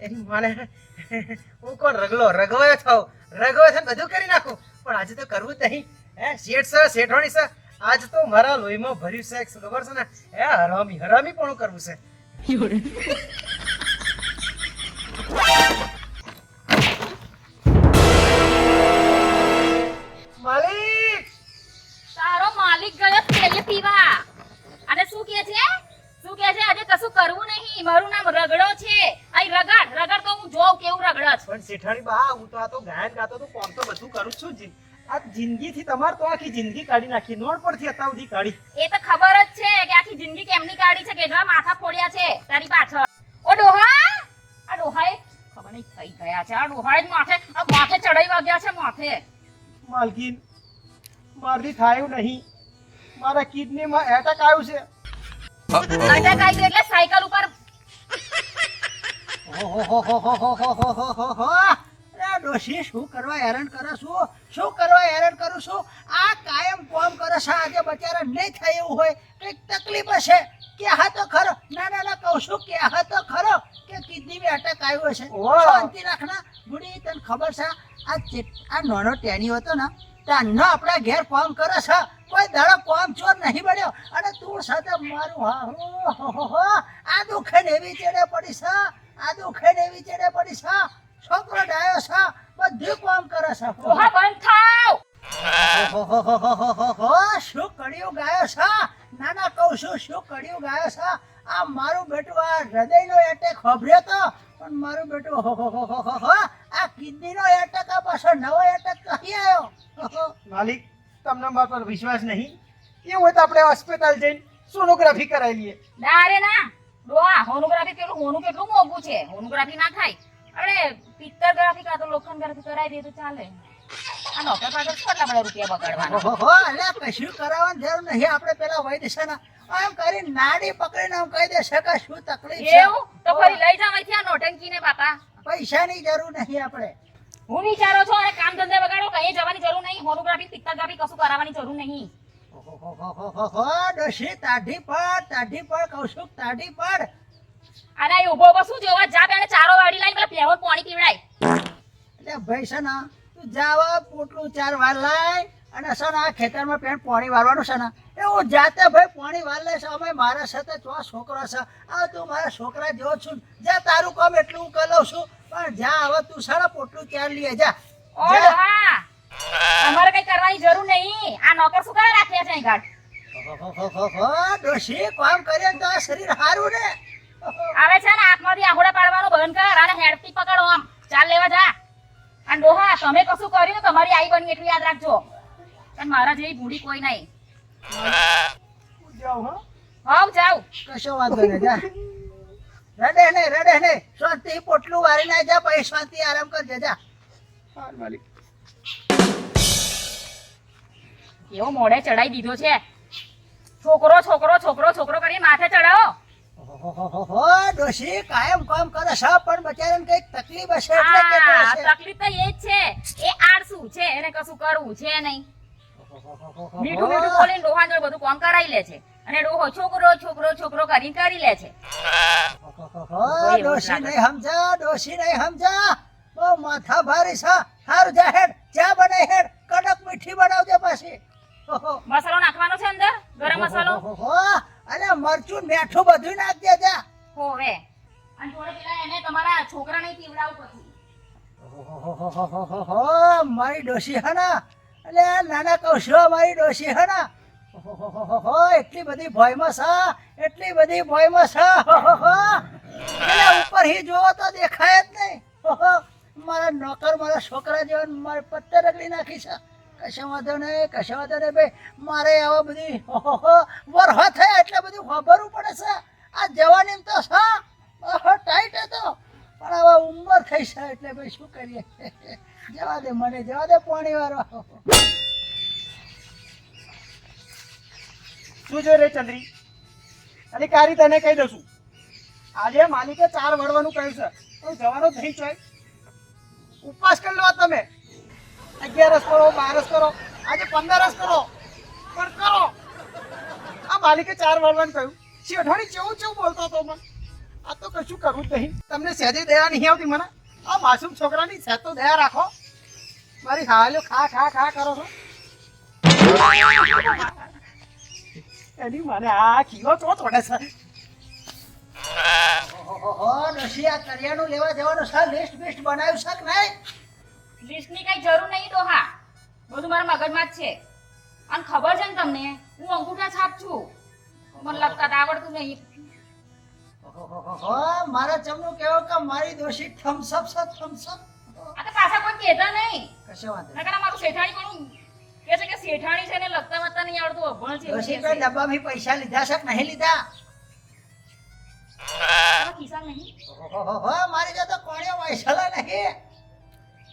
મને હું કોણ, રગલો? રગવાયો થાવ રગવાયો થઈને બધું કરી નાખું. પણ આજે તો કરવું જ નહીં. હે, શેઠ સર, શેઠવાણી સર, આજ તો મારા લોહીમાં ભર્યું છે ખબર છે ને? હે, હરામી હરામી પણ કરવું છે. તારો માલિક ગયો તેલ પીવા. અને શું કે છે? શું કે છે? આજે કશું કરવું નહીં. મારું નામ રગડો છે. જોવ કેવું રગડસ પણ શેઠાણી બા હું તો આ તો ગાયન ગાતો તો કોમ તો બધું કરું છું. જી આ જિંદગી થી તમાર તો આખી જિંદગી કાઢી નાખી. નોડ પરથી અત્યાર સુધી કાઢી. એ તો ખબર જ છે કે આખી જિંદગી કેમની કાઢી છે કે જો માથા ફોડ્યા છે તારી પાછળ. ઓ ડોહા! આ ડોહાએ ખબર નહીં થઈ ગયા છે. આ ડોહાએ માથે આ માથે ચડાઈ વાગ્યા છે માથે. માલકીન મારથી થાયું નહીં. મારા કિડનીમાં એટેક આવ્યું છે. એટેક આવી એટલે સાયકલ ઉપર ડોશી શું કરવા હેરાન કરો છો? શું કરવા હેરાન કરું છું? આ કાયમ કોમ કરે છે આજે બચારા નહીં થાય એવું હોય. કંઈક તકલીફ હશે? કે હા તો ખરો. ના ના ના કહું છું કે હા તો ખરો કે કિડની બી અટક આવ્યો છે. શાંતિ રાખના. ગુડી તને ખબર છે આ આ નાનો ટેની હતો ને ત્યાંનો આપણા ઘેર કોમ કરે છે. કોઈ દાડો કોમ ચોર નહીં બન્યો. અને તું સાથે મારું હા હો, હો, હો, હો. આ દુખે ને એવી ચેડે પડી છે. આ દુખે દેવી ચડે પડી છે છોકરો ડાયો છે બધું કોમ કરે છે ઓહા બંધ થાવ શું કડિયું ગાયો છે નાના કહું છું શું કડિયું ગાયો છે આ મારું બેટું આ હૃદયનો એટેક ખભર્યો તો પણ મારું બેટું આ કિડનીનો એટેક આ પાછો નવો એટેક કહી આવ્યો ઓહો. માલિક તમને મારા પર વિશ્વાસ નહીં એવું હોય તો આપણે હોસ્પિટલ જઈને સોનોગ્રાફી કરાવી લઈએ ના રે ના ડોહા હોનોગ્રાફી પેલું હોનું કેટલું મોંઘું છે. હોનોગ્રાફી ના થાય. આપણે પિત્તરગ્રાફી કાં તો લોખંડગ્રાફી કરાવી દે તો ચાલે. આ નોકર પાછળ કેટલા બધા રૂપિયા બગાડવાના? ઓહોહો, અલ્યા કશું કરાવવાની જરૂર નહીં. આપણે પેલા વૈદ્યશાના આમ કરી નાડી પકડીને આમ કહી દેશે કે શું તકલીફ છે? એવું? તો ફરી લઈ જાવ અહીંથી આ નોટંકીને બાપા. પૈસાની જરૂર નહીં આપણે. હું વિચારો છો અને કામ ધંધે બગાડો કઈ જવાની જરૂર નહીં. હોનોગ્રાફી પિત્તરગ્રાફી કશું કરાવવાની જરૂર નહીં. ડોશી તાઢી પડ તાઢી પડ કહું તાઢી પડ અને અહીં ઊભો ઊભો શું જોવા? જા બેને ચારો વાળી લાઈને પેલા પ્લેવર પાણી પીવડાય. એટલે ભાઈ છે ને તું જાવા પોટલું ચાર વાર લાય અને છે ને આ ખેતરમાં પેન પાણી વારવાનું છે ને એ હું જાતે ભાઈ પાણી વાર લઈશ અમે મારા સાથે ચો છોકરો છે. આ તું મારા છોકરા જેવો છું જા તારું કામ એટલું હું કરી છું. પણ જા હવે તું સારા પોટલું ચાર લઈએ જા. ઓ જા. તમારે કઈ કરવાની જરૂર નહીં. આ નોકર શું કરે રાખ્યા છે અહીં ગાઢ ડોશી કામ કરીએ તો શરીર સારું ને. આવે છે ને હાથમાંથી આંગળા પાડવાનું બંધ કર અને હેડથી પકડો આમ. ચાલ લેવા જા. અને ડોહા તમે કશું કર્યું તમારી આઈ બની એટલું યાદ રાખજો. અને મારા જેવી ભૂડી કોઈ નહીં. જાઓ હો. કશો વાંધો નહીં જા. રડે ને રડે ને શાંતિ પોટલું વારી ના જા પછી શાંતિ આરામ કરજે જા. માલિક. એવો મોઢે ચડાઈ દીધો છે. છોકરો છોકરો છોકરો છોકરો કરી માથે ચડાવો. ઓહોહોહો, ડોશી કાયમ કામ કરે છે પણ બચારાને કંઈક તકલીફ હશે એટલે કહેતો તકલીફ તો એ જ છે. એ આળસુ છે? એને કશું કરવું છે નહીં. મીઠું મીઠું બોલીને ડોહા જોડે બધું કામ કરાવી લે છે. અને ડોહો છોકરો છોકરો છોકરો કરીને કરી લે છે. ડોશી નહીં સમજા ડોશી નહીં સમજા. બહુ માથા ભારી છે. હારું જા હેડ ચા બને હેડ. કડક મીઠી બનાવજે પાછી. મસાલો નાખવાનો છે અંદર ગરમ મસાલો અને મરચું મેઠું બધું નાખજે જા હોવે અને થોડે પેલા એને તમારા છોકરાને પીવડાવ પછી હો મારી ડોશી હના એટલે નાના કૌશો મારી ડોશી હના હો એટલી બધી ભયમાં છે એટલી બધી ભયમાં છે એટલે ઉપર હી જોવો તો દેખાય જ નહીં ઓહો, મારા નોકર મારા છોકરા જેવા મારે પત્તે રગડી નાખી છે કશો વાંધો નહીં, કશા વાંધો નહીં ભાઈ. મારે આવા બધી વરહ થયા એટલે બધું ખબરવું પડે છે. આ જવાની તો છે. ટાઈટ હતો પણ હવે ઉંમર થઈ છે એટલે ભાઈ શું કરીએ? જવા દે મને, જવા દે પાણી વાળો. શું જોઈ રે ચંદ્રી? અને કારી તને કહી દઉં છું. આજે માલિકે ચાર વળવાનું કહ્યું છે. તો જવાનો થઈ જાય ઉપવાસ કરી લો તમે. અગિયારસ કરો, બારસ કરો, આજે પંદરસ કરો, પણ કરો. આ માલિકે ચાર વળવાનું કહ્યું, શેઠાણી જેવું જેવું બોલતો હતો મને? આ તો કશું કરવું જ નહીં. તમને સહેજે દયા નહીં આવતી મને? આ માસૂમ છોકરાની સહેજ તો દયા રાખો. મારી હાલ્યો ખા ખા ખા કરો છો. એની મને આ ખીલો તો થોડે સર ઓહો આ કરિયાણું લેવા જવાનું સર લિસ્ટ બેસ્ટ બનાવ્યું છે નહીં? લિસ્ટની કઈ જરૂર નહીં ડોહા. બધું મારા મગજમાં જ છે. અને ખબર છે ને તમને હું અંગૂઠા છાપ છું. મને લખતા તો આવડતું નહીં. મારા ચમનું કેવો કે મારી દોશી સર થમ્સ અપ આ તો પાછા કોઈ કહેતા નહીં. કશો વાંધો. નકર મારું શેઠાણી પણ કે છે કે શેઠાણી છે ને લગતા વાંચતા નહીં આવડતું અભણ છે એવું કોઈ ડબ્બા ડબ્બામાં પૈસા લીધા છે નહીં લીધા? નહીં. મારી જો તો કોણે વૈસલા નહીં.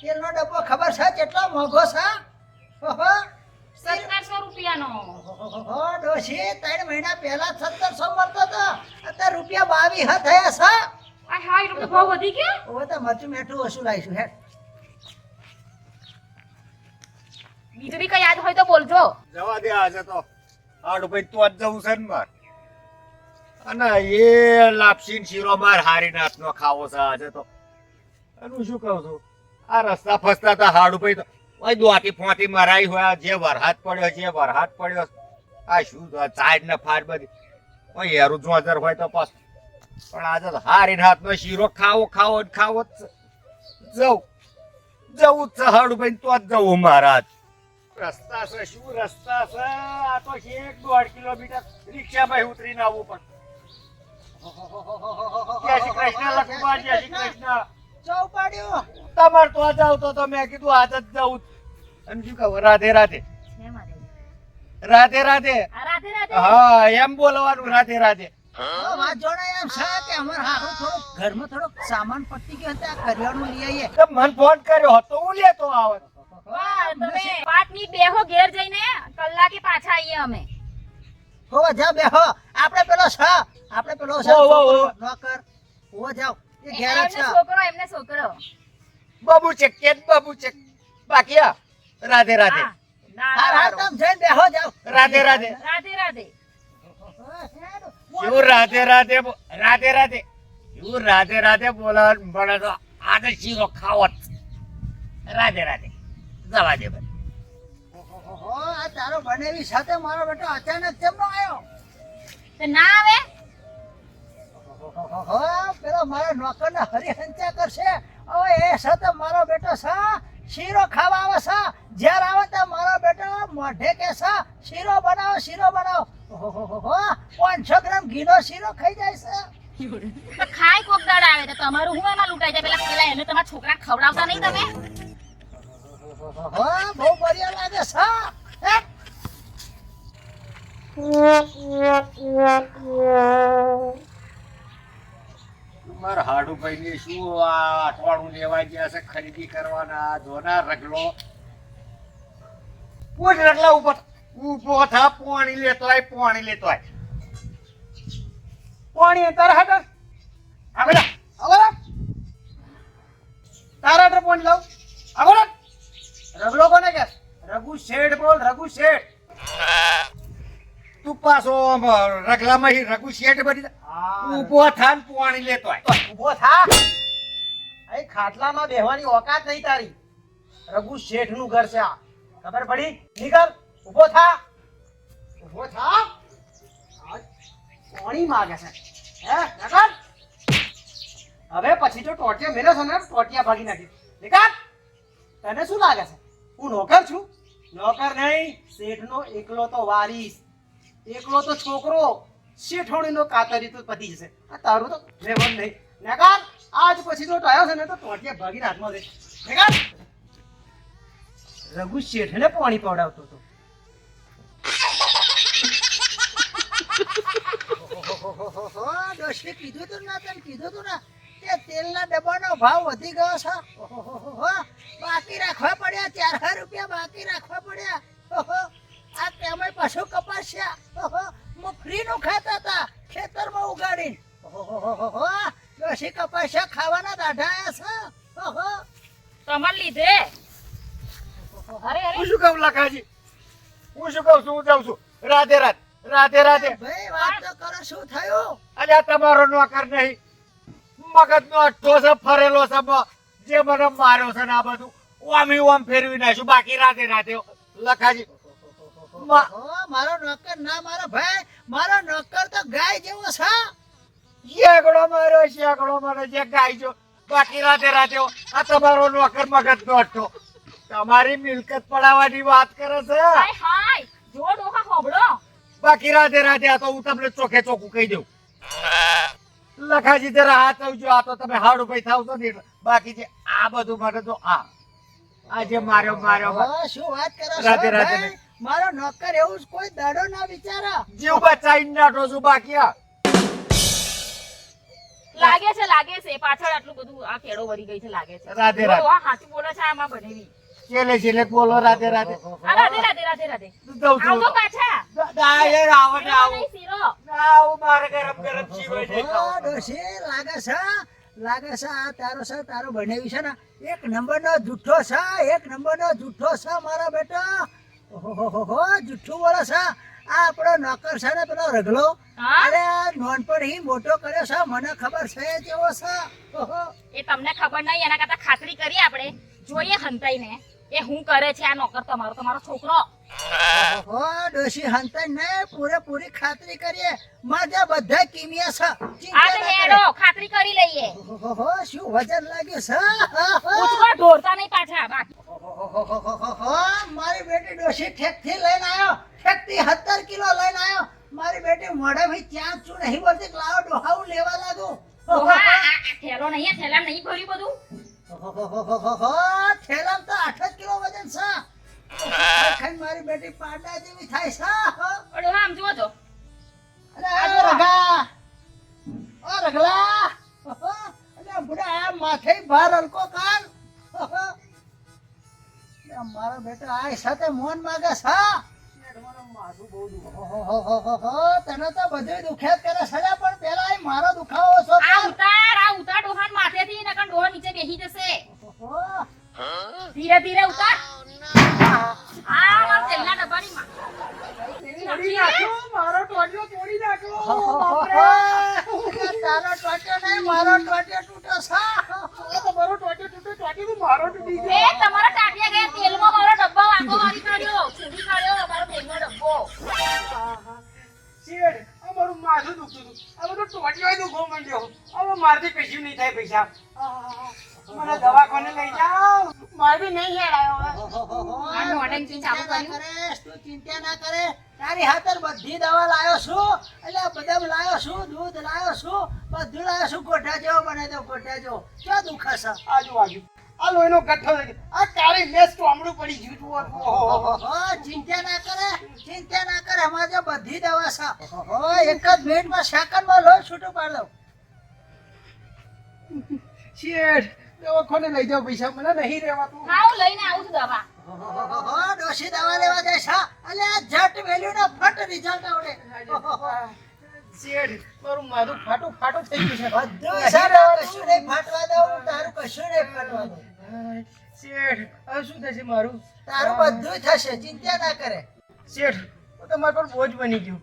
તેલનો ડબ્બો ખબર છે? કેટલો મોંઘો છે? ઓહો. સત્તરસો રૂપિયાનો. ઓહો ડોશી ત્રણ મહિના પહેલા સત્તરસો મળતો હતો અત્યારે રૂપિયા બાવીસ થયા છે. આ હા એટલો ભાવ વધી ગયો? હવે તો મરચું મેઠું ઓછું લાવીશું હે બીજું બી કઈ યાદ હોય તો બોલજો. જવા દે આજે તો. આડું ભાઈ તું જવું છે ને માર? અને એ લાપસી શીરો માર હારીનાથ નો ખાવો છે આજે તો. એનું શું કહું છું? આ રસ્તા ફસતા હતા ઉપર ભાઈ તો. ફોટી મરાઈ હોય જે વરહાદ પડ્યો છે વરહાદ પડ્યો, આ શું ચાડ ને ફાડ બધી. ભાઈ હેરું જોજર હોય તો પાછું. પણ આજે હારી હારીનાથ નો શીરો ખાવો ખાવો ખાવો જ. જવું જવું જ હાડું ભાઈ તો જ જવું મહારાજ. રસ્તા છે, શું રસ્તા છે? આ તો એક દોઢ કિલોમીટર. રિક્ષા ભાઈ ઉતરીને આવવું પણ જય શ્રી કૃષ્ણ લખુબા જય શ્રી કૃષ્ણ. ચૌપાડ્યું તમારે તો આજ આવતો તો મેં કીધું આજ જ જવું અને શું કહું? રાધે રાધે. છે મારે રાધે રાધે. રાધે રાધે હા એમ બોલવાનું રાધે રાધે. વાત જોડાય એમ છે કે અમારે હારું ઘરમાં થોડોક સામાન પતી ગયો હતો આ કરિયાણું લઈ આવીએ. તો મન ફોન કર્યો હતો હું લેતો આવત વાહ, તમે પાંચ મિનિટ બેહો ઘેર જઈને કલાકે પાછા આવીએ અમે. હોવા જાઓ બેહો. આપણે પેલો છ આપણે પેલો છે હો, હો, હો. એ ઘેર જ છે. છોકરો એમને છોકરો. બાબુ છે કે બાબુ છે. બાકી રાધે રાધે. હા, બેહો જાઓ રાધે રાધે. રાધે રાધે. એવું રાધે રાધે રાધે રાધે. એવું રાધે રાધે બોલાવ મળે તો આજે શીરો ખાવત. રાધે રાધે. જવા દે ભાઈ. આ તારો બનેવી સાથે મારો બેટો અચાનક કેમ નો આવ્યો ના આવે. પેલો મારા નોકર ને હરિહંત્યા કરશે. હવે એ સાથે મારો બેટો સા શીરો ખાવા આવે છે. જ્યારે આવે ત્યાં મારો બેટો મોઢે કે સા શીરો બનાવો શીરો બનાવો. ઓહો, પાંચસો ગ્રામ ઘીનો શીરો ખાઈ જાય છે. તો ખાય કોક દાડ આવે તો તમારું હું એમાં લૂંટાઈ જાય? પેલા પેલા એને તમારા છોકરા ખવડાવતા નહીં તમે? બહુ બરિયા લાગે છે. હે? મારા હાડુભાઈ ને શું આ અઠવાડું લેવા ગયા છે, ખરીદી કરવાના ધોના રગલો. પૂછ રગલા ઉપર ઊભો થા, પાણી લેતો આય પાણી લેતો આય પાણી તાર હાટર આગળ આગળ તાર હાટર પાણી લાવ? આગળ રગલો કોને કે? રઘુ શેઠ બોલ, રઘુ શેઠ. તું પાછો રગલામાં રઘુ શેઠ બની ઊભો થા ને પાણી લેતો ઊભો થા? અહીં ખાટલામાં બેહવાની ઓકાત નહીં તારી. રઘુ શેઠનું ઘર છે આ. ખબર પડી? નીકળ. ઊભો થા. ઊભો થા. પાણી માગે છે. હે નીકળ હવે પછી જો ટોટિયા મેળ્યો છે ને ટોટિયા ભાગી નાખી. નીકળ. તને શું લાગે છે? હું નોકર છું? નોકર નહીં શેઠનો એકલો તો વારીસ એકલો તો છોકરો શેઠોણીનો કાતરી તો પતી જશે. આ તારું તો રહેવાનું નહીં. નકાર આજ પછી જો ટાયો છે ને તો ટોટિયા ભાગીને હાથમાં દે નકાર રઘુ શેઠને પાણી પડાવતો હતો. દોશી કીધું તું ના તને કીધું તું ના કે તેલના ડબ્બાનો ભાવ વધી ગયો છે. બાકી રાખવા પડ્યા ચાર રૂપિયા બાકી રાખવા પડ્યા. આ તેમાં પશુ કપાસ્યા. ઓહો, મફરીનું ખાતા હતા ખેતરમાં ઉગાડીને. ઓહો, ડોશી કપાસ્યા ખાવાના દાઢા આયા છે. ઓહો, તમારે લીધે? અરે અરે હું શું કહું લખાજી? હું શું કહું છું હું જાઉં છું? રાધે રાધે રાધે રાધે. ભાઈ વાત તો કરો શું થયું? અરે આ તમારો નોકર નહીં. મગજનો અઠ્ઠો છે ફરેલો છે મ- જે મને માર્યો છે ને આ બધું ઓમ ઓમ ફેરવી નાખ્યું. બાકી રાતે રાતે લખાજી મારો નોકર ના મારો ભાઈ મારો નોકર તો ગાય જેવો છે. શેકડો મારો શેકડો મારો જે ગાય જો. બાકી રાતે રાતે આ તમારો નોકર મગજ નોટો તમારી મિલકત પડાવવાની વાત કરે છે? હાય હાય જો ડોહા હોબળો બાકી રાતે રાતે આ તો હું તમને ચોખે ચોખ્ખું કહી દઉં. લખાજી જરા હાથ આવજો આ તો તમે હાડું ભાઈ થાવ છો ને એટલે. બાકી છે આ બધું મને તો આ. આજે જે માર્યો માર્યો શું વાત કરો રાતે રાતે? મારો નોકર એવું કોઈ દડો ના વિચારા. જીવ બચાવીને નાઠો છું બાકીયા લાગે છે લાગે છે. પાછળ આટલું બધું આ કેડો વરી ગઈ છે લાગે છે. રાધે રાધે. આ સાચું બોલે છે આમાં બનેવી. છેલ્લે છેલ્લે બોલો રાધે રાધે. આ રાધે રાધે રાધે રાધે. આવજો પાછા. ના યાર આવો ને આવો. ના મારે ગરમ ગરમ નહીં ઓહો, ખાવો. લાગે છે લાગે છે આ તારો છે તારો બનેવી છે ને. એક નંબરનો જુઠ્ઠો છે એક નંબરનો જુઠ્ઠો છે મારા બેટો. ઓહો જુઠ્ઠું બોલો છે આ આપણો નોકર છે ને પેલો રગલો. અરે નોનપણથી મોટો કર્યો છે મને ખબર છે કેવો છે એ તમને ખબર નહીં એના કરતા ખાતરી કરીએ આપણે. જોઈએ હંતાઈને એ હું કરે છે આ નોકર તમારો તમારો છોકરો. ઓહો ડોશી હંતાઈ ને પૂરેપૂરી ખાતરી કરીએ. માજા બધા કિમિયા છે આ હેડો ખાતરી કરી લઈએ. ઓહો શું વજન લાગ્યું છે ઉચકો ઢોરતા નહીં પાછા બાકી. ઓહોહોહોહો, મારી બેટી ડોશી ઠેકથી લઈને આવ્યો ઠેકથી સત્તર કિલો લઈને આવ્યો. મારી બેટી મોઢામાં ચાંદ છું નહીં બોલતી લાવો ડોહાવું લેવા લાગુ. થેલો નહીં થેલા નહીં ભર્યું બધું? ઓહોહોહોહો, તો આઠ જ કિલો વજન છે. મારી બેટી પાડા જેવી થાય છે ઓ ડોહા આમ જુઓ તો. અરે રગા ઓ રગલા. અરે બુડા આ માથે ભાર હલકો કાન મારો બેટા આ સાથે મોન માગે છે. તને તો બધું દુખ્યા કરે છે પણ પેલા એ મારો દુખાવો છો આ ઉતાર આ ઉતાર ડોહાન માથેથી નકર ડોહો નીચે બેસી જશે. ધીરે ધીરે ઉતાર. આ મારા તેલના ડબ્બાની માં તોડી નાખ્યો મારો ટોટિયો તોડી નાખ્યો બાપરે. તારો ટોટ્યો નહીં મારો ટોટ્યો તૂટ્યો છે. આ તો મારો ટોટિયો તૂટ્યો મારો તૂટી એ ગયો તમારા ટાટિયા ગયા તેલમાં મારો ડબ્બો વાંકો મારી કાઢ્યો છોડી કાઢ્યો મારો તેલનો ડબ્બો શેઠ, આ મારું માથું દુખતું હતું. આ બધો ટોટિયો દુખવા માંડ્યો. હવે મારથી કશું નહીં થાય પૈસા. મને દવાખાને લઈ જાઓ. મારથી નહીં હેડાયો હવે. આ નોટંકી ચાલુ કર્યું? ચિંતા ના કરે તારી હાથર બધી દવા લાવ્યો છું એટલે બદામ લાવ્યો છું દૂધ લાવ્યો છું બધું લાવ્યો છું ગોઠા જેવો બને તો ગોઠા જેવો. ક્યાં દુખે છે આજુ બાજુ. આ લોહીનો ગઠ્ઠો થઈ ગયો. આ તારી મેસ આમડું પડી ગયું તું. ઓહોહો, ચિંતા ના કરે ચિંતા ના કરે અમારે જો બધી દવા છે. ઓહો એક જ મિનિટમાં સેકન્ડમાં લોહી છૂટું પાડી દઉં. શેઠ, દવાખાને લઈ જાઓ પૈસા. મને નહીં રહેવાતું હા હું લઈને આવું છું દવા. ડોશી દવા લેવા જાય છે. અલ્યા જટ વેલ્યુ નો ફટ રિઝલ્ટ આવડે. મારું ફાટું ફાટું થઈ ગયું છે. બધું સારું કશું નહીં ફાટવા દઉં તારું કશું નહીં ફાટવા દઉં. શેઠ, હવે શું થશે મારું? તારું બધું થશે ચિંતા ના કરે. શેઠ હું તમારા પર બોજ બની ગયું.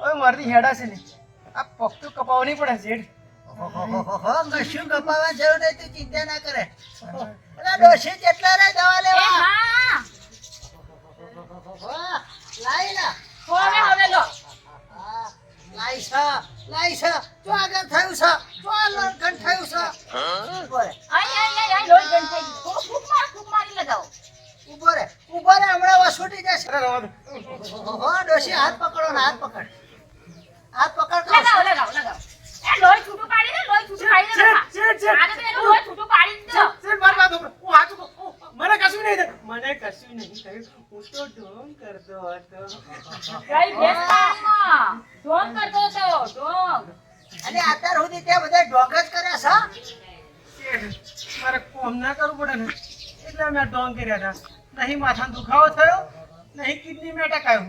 હવે મારથી હેડાશે નહીં આ પગ તો કપાવવો નહીં પડે શેઠ કશું જરૂર નહીં તું ચિંતા ના કરે. અલા ડોશી જેટલા રે દવા લેવા? હા. લાઈ ના હવે હવે લો. લાઈ છે લાઈ છે જો આગળ થયું છે જો આ લણકણ થયું છે ઊભો રે? થઈ માર મારી લગાવો. ઊભો રે ઊભો રે હમણાં વસૂટી જશે રવા ડોશી હાથ પકડો ને હાથ પકડ. હાથ પકડ લગાવ લગાવ. લગાવો. લોહી છૂટું પાડી દે લોહી છૂટું પાડી દે શેઠ, શેઠ, શેઠ. તો એનું લોહી છૂટું પાડી જ શેઠ, મારી વાત સાંભળો. હું હાચું કહું. મને કશું નહીં થયું. મને કશું નહીં થયું. હું તો ઢોંગ કરતો હતો. કઈ ભેસ ઢોંગ કરતો હતો ઢોંગ અને અત્યાર સુધી ત્યાં બધા ઢોંગ જ કર્યા છે? મારે કોમ ના કરવું પડે ને. એટલે મેં ઢોંગ કર્યા હતા. નહીં માથાનો દુખાવો થયો નહીં કિડની મેં આવ્યું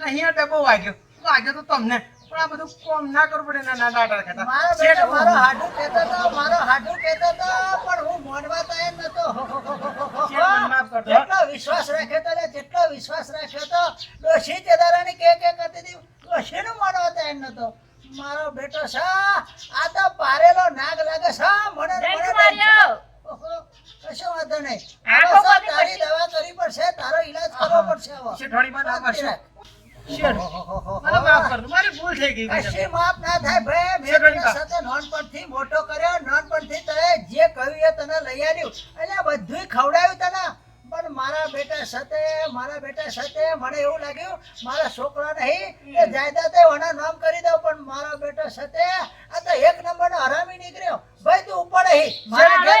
નહીં આ ડબ્બો વાગ્યો. વાગ્યો તો તમને. પણ આ બધું કોમ ના કરવું પડે ના ના ખાતા મારો બેટો મારો હાડું કહેતો તો મારો હાડુ કહેતો તો પણ હું મોડવા તો એમ નતો. જેટલો વિશ્વાસ રાખ્યો તો જેટલો વિશ્વાસ રાખ્યો તો ડોશી તે દાડાની કે કે કરતી હતી ડોશીનું મોનવા તો એમ નતો મારો બેટો છે આ તો પારેલો નાગ લાગે છે મને મને ડંખ તો- માર્યો. ઓહો, કશો વાંધો નહીં આંખો હવે બંધ તારી કરી. દવા કરવી પડશે તારો ઈલાજ કરવો પડશે હવે શેઠવાડીમાં ના શાંતિ મારશો. રાખ. શેઠ, ઓહોહોહો. મને માફ કરજો. મારી ભૂલ થઈ ગઈ ભાઈ. કશી માફ ના થાય ભાઈ મેં શેઠવાડી તને બા. સાથે નાનપણથી મોટો કર્યો નાનપણથી તને જે કહ્યું એ તને લઈ આવ્યું એટલે બધુંય ખવડાવ્યું તને. પણ મારા બેટા સાથે મારા બેટા સાથે મને એવું લાગ્યું મારા છોકરા નહીં એ જાયદાદે એના નામ કરી દઉં પણ મારા બેટા સાથે આ તો એક નંબરનો હરામી નીકળ્યો. ભાઈ તું ઉપર મારા ઘર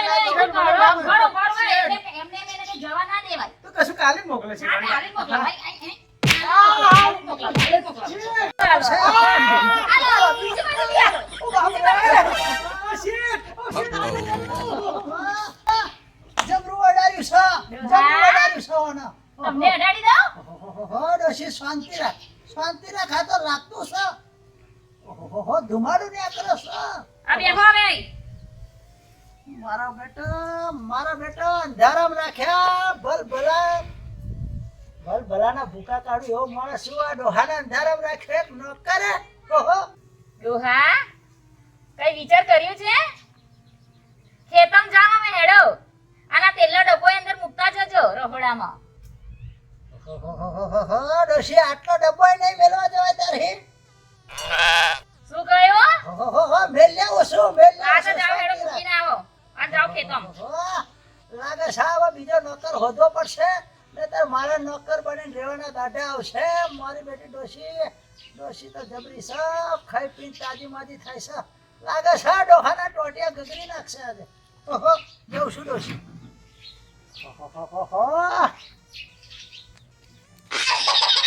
જવા. ના દેવાય. તો કશું કાલે મોકલે છે કાલે મોકલો. ભાઈ. કાલે મોકલો, શેઠ, આ શેઠ. અડાડ્યું છે. જબરું અડાડ્યું છે ઓને. તમને અડાડી દઉં? ઓહોહો, ડોશી શાંતિ રાખ. શાંતિ રાખ આ તો લાગતું છે. ઓહોહો, ધુમાડું ને કરો છો. આ બેહો હવે. મારા બેટા મારા બેટા અંધારામ રાખ્યા. ભલ ભલા. ભલ ભલાના ભૂકા કાઢું એવો માણસ શું આ ડોહાના અંધારામ રાખ્યો એક નોકરે ઓહો. ડોહા કઈ વિચાર કર્યું છે? ખેતમ જામ અમે હેડો. આના તેલનો ડબ્બો એ અંદર મૂકતા જજો રહોડામાં ડોશી આટલો ડબ્બો નહીં મેલવા જવાય તારે શું કહ્યું ઓહોહો, મેલ લેવો શું મેલ આ તો જાવ હેડો મૂકીને આવો આ જાવ ખેતમ લાગે સાહેબ બીજો નોકર હોધવો પડશે નહીતર મારા નોકર બનીને રહેવાના દાઢા આવશે મારી બેટી ડોશી ડોશી તો જબરી સાફ ખાઈ પીને તાજી માજી થાય છે લાગે છે ડોહાના ટોટિયા ગગડી નાખશે આજે ઓહો જઉં છું ડોશી 好好好好好啊。